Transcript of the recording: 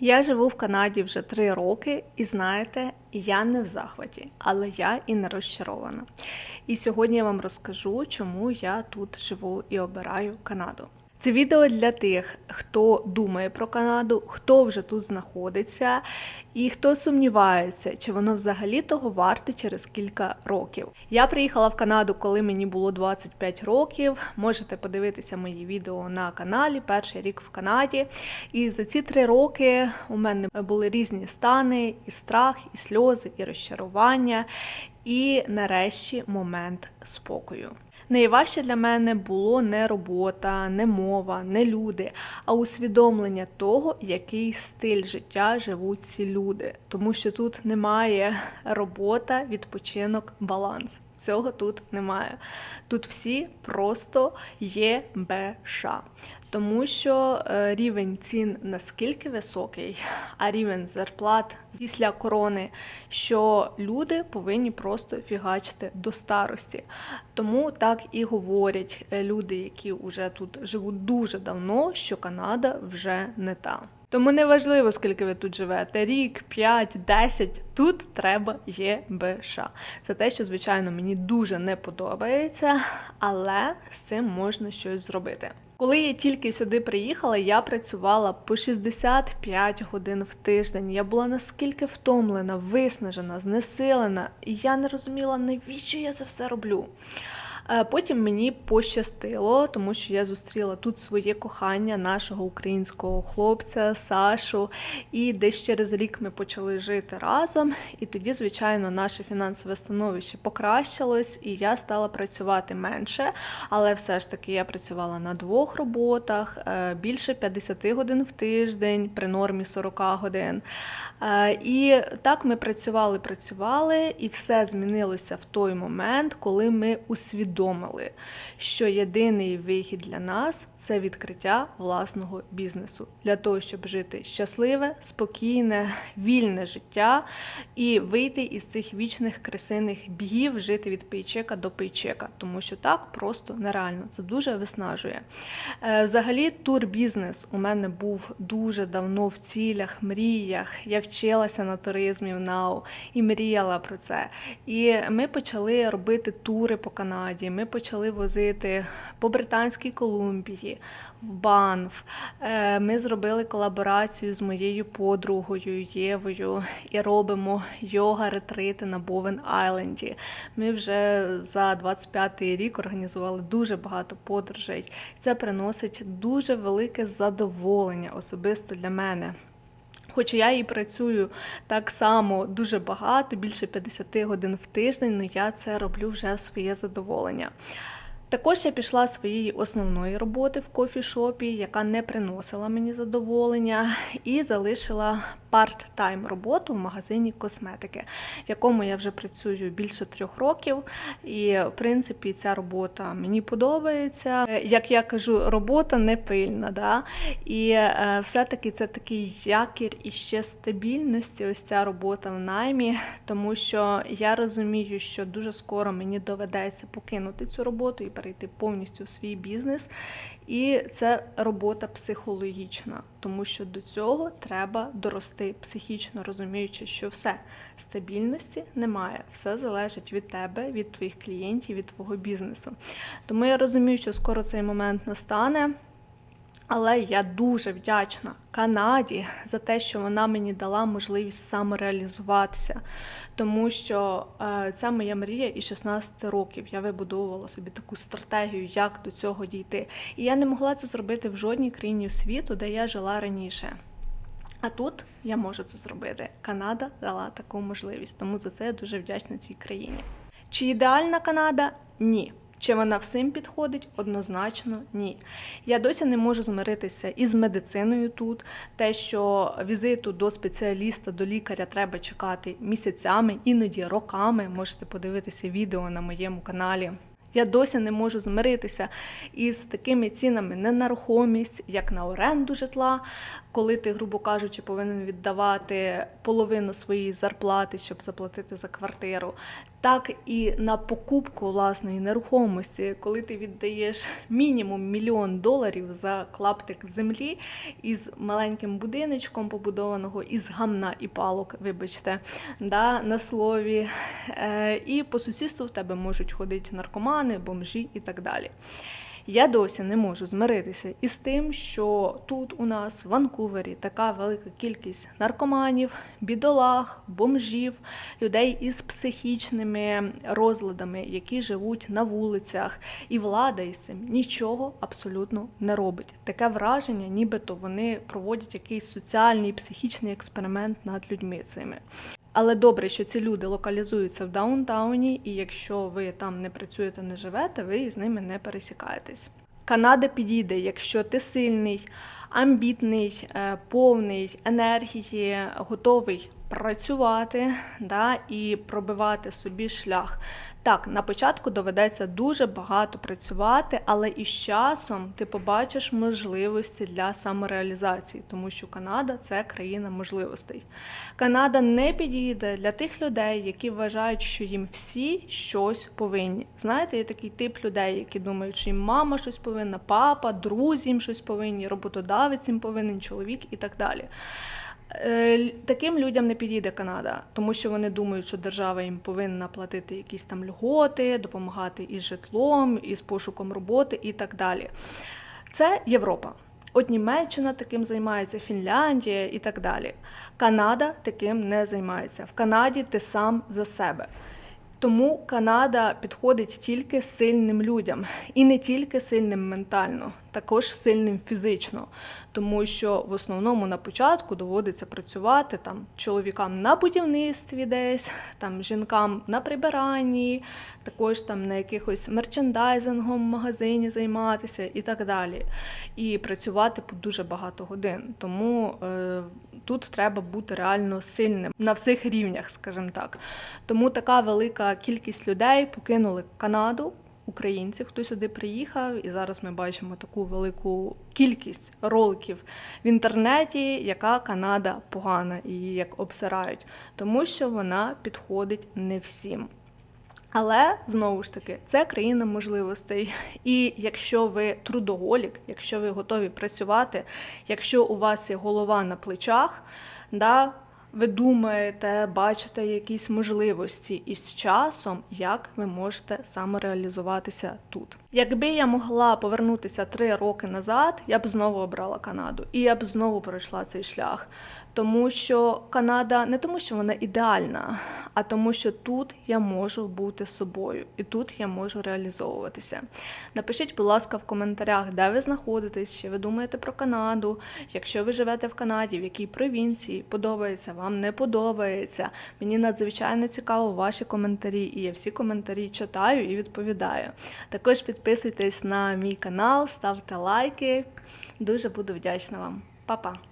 Я живу в Канаді вже три роки, і знаєте, я не в захваті, але я і не розчарована. І сьогодні я вам розкажу, чому я тут живу і обираю Канаду. Це відео для тих, хто думає про Канаду, хто вже тут знаходиться, і хто сумнівається, чи воно взагалі того варте через кілька років. Я приїхала в Канаду, коли мені було 25 років. Можете подивитися мої відео на каналі Перший рік в Канаді. І за ці три роки у мене були різні стани, і страх, і сльози, і розчарування, і нарешті момент спокою. Найважче для мене було не робота, не мова, не люди, а усвідомлення того, який стиль життя живуть ці люди, тому що тут немає робота, відпочинок, баланс. Цього тут немає. Тут всі просто є БШ. Тому що е, рівень цін наскільки високий, а рівень зарплат після корони, що люди повинні просто фігачити до старості. Тому так і говорять е, люди, які вже тут живуть дуже давно, що Канада вже не та. Тому не важливо, скільки ви тут живете, рік, 5, 10, тут треба ЄБШ. Це те, що, звичайно, мені дуже не подобається, але з цим можна щось зробити. Коли я тільки сюди приїхала, я працювала по 65 годин в тиждень. Я була наскільки втомлена, виснажена, знесилена, і я не розуміла, навіщо я це все роблю. Е, Потім мені пощастило, тому що я зустріла тут своє кохання нашого українського хлопця Сашу. І десь через рік ми почали жити разом. І тоді, звичайно, наше фінансове становище покращилось, і я стала працювати менше. Але все ж таки я працювала на двох роботах, е, більше 50 годин в тиждень, при нормі 40 годин. Е, І так ми працювали, працювали, і все змінилося в той момент, коли ми усвідомили, що єдиний вихід для нас це відкриття власного бізнесу для того, щоб жити щасливе, спокійне, вільне життя і вийти із цих вічних кресиних бігів, жити від пейчека до пейчека, тому що так просто нереально. Це дуже виснажує. Е, Взагалі, турбізнес у мене був дуже давно в цілях, мріях. Я вчилася на туризмі в НАУ і мріяла про це. І ми почали робити тури по Канаді. Ми почали возити по Британській Колумбії, в Банф. Е, Ми зробили колаборацію з моєю подругою Євою і робимо йога-ретрити на Бовен Айленді. Ми вже за 25-й рік організували дуже багато подорожей. Це приносить дуже велике задоволення особисто для мене. Хоча я і працюю так само дуже багато, більше 50 годин в тиждень, але я це роблю вже в своє задоволення. Також я пішла своєї основної роботи в кофішопі, яка не приносила мені задоволення, і залишила парт-тайм роботу в магазині косметики, в якому я вже працюю більше трьох років. І, в принципі, ця робота мені подобається. Як я кажу, робота не пильна. Да? І е, все-таки це такий якір і ще стабільності, ось ця робота в наймі, тому що я розумію, що дуже скоро мені доведеться покинути цю роботу і перейти повністю в свій бізнес. І це робота психологічна, тому що до цього треба дорости психічно, розуміючи, що все стабільності немає, все залежить від тебе, від твоїх клієнтів, від твого бізнесу. Тому я розумію, що скоро цей момент настане. Але я дуже вдячна Канаді за те, що вона мені дала можливість самореалізуватися, тому що е, це моя мрія і 16 років. Я вибудовувала собі таку стратегію, як до цього дійти. І я не могла це зробити в жодній країні світу, де я жила раніше. А тут я можу це зробити. Канада дала таку можливість, тому за це я дуже вдячна цій країні. Чи ідеальна Канада? Ні. Чи вона всім підходить? Однозначно ні. Я досі не можу змиритися із медициною тут. Те, що візиту до спеціаліста, до лікаря треба чекати місяцями, іноді роками. Можете подивитися відео на моєму каналі. Я досі не можу змиритися із такими цінами на нерухомість, як на оренду житла. коли ти, грубо кажучи, повинен віддавати половину своєї зарплати, щоб заплатити за квартиру, так і на покупку власної нерухомості, коли ти віддаєш мінімум мільйон доларів за клаптик землі із маленьким будиночком побудованого із гамна і палок, вибачте, да, на слові. Е, і по сусідству в тебе можуть ходити наркомани, бомжі і так далі. Я досі не можу змиритися із тим, що тут у нас в Ванкувері така велика кількість наркоманів, бідолаг, бомжів, людей із психічними розладами, які живуть на вулицях, і влада із цим нічого абсолютно не робить. Таке враження, нібито вони проводять якийсь соціальний психічний експеримент над людьми цими. Але добре, що ці люди локалізуються в даунтауні, і якщо ви там не працюєте, не живете, ви з ними не пересікаєтесь. Канада підійде, якщо ти сильний, амбітний, е, повний енергії, готовий працювати да, і пробивати собі шлях. Так, на початку доведеться дуже багато працювати, але із часом ти побачиш можливості для самореалізації, тому що Канада це країна можливостей. Канада не підійде для тих людей, які вважають, що їм всі щось повинні. Знаєте, є такий тип людей, які думають, що їм мама щось повинна, папа, друзі їм щось повинні, роботодавець їм повинен, чоловік і так далі. Е, Таким людям не підійде Канада, тому що вони думають, що держава їм повинна платити якісь там льготи, допомагати із житлом, із пошуком роботи і так далі. Це Європа. От Німеччина таким займається, Фінляндія і так далі. Канада таким не займається. В Канаді ти сам за себе. Тому Канада підходить тільки сильним людям, і не тільки сильним ментально, також сильним фізично. Тому що в основному на початку доводиться працювати там чоловікам на будівництві, десь там жінкам на прибиранні, також там на якихось мерчендайзингом, магазині займатися і так далі. І працювати по дуже багато годин. Тому е, тут треба бути реально сильним на всіх рівнях, скажімо так. Тому така велика кількість людей покинули Канаду. Українців, хто сюди приїхав, і зараз ми бачимо таку велику кількість роликів в інтернеті, яка Канада погана і як обсирають, тому що вона підходить не всім. Але знову ж таки, це країна можливостей. І якщо ви трудоголік, якщо ви готові працювати, якщо у вас є голова на плечах, да, ви думаєте, бачите якісь можливості із часом, як ви можете самореалізуватися тут. Якби я могла повернутися три роки назад, я б знову обрала Канаду, і я б знову пройшла цей шлях. Тому що Канада не тому, що вона ідеальна, а тому, що тут я можу бути собою, і тут я можу реалізовуватися. Напишіть, будь ласка, в коментарях, де ви знаходитесь, що ви думаєте про Канаду. Якщо ви живете в Канаді, в якій провінції подобається, вам не подобається. Мені надзвичайно цікаво ваші коментарі, і я всі коментарі читаю і відповідаю. Також підписуйтесь на мій канал, ставте лайки. Дуже буду вдячна вам. Па-па!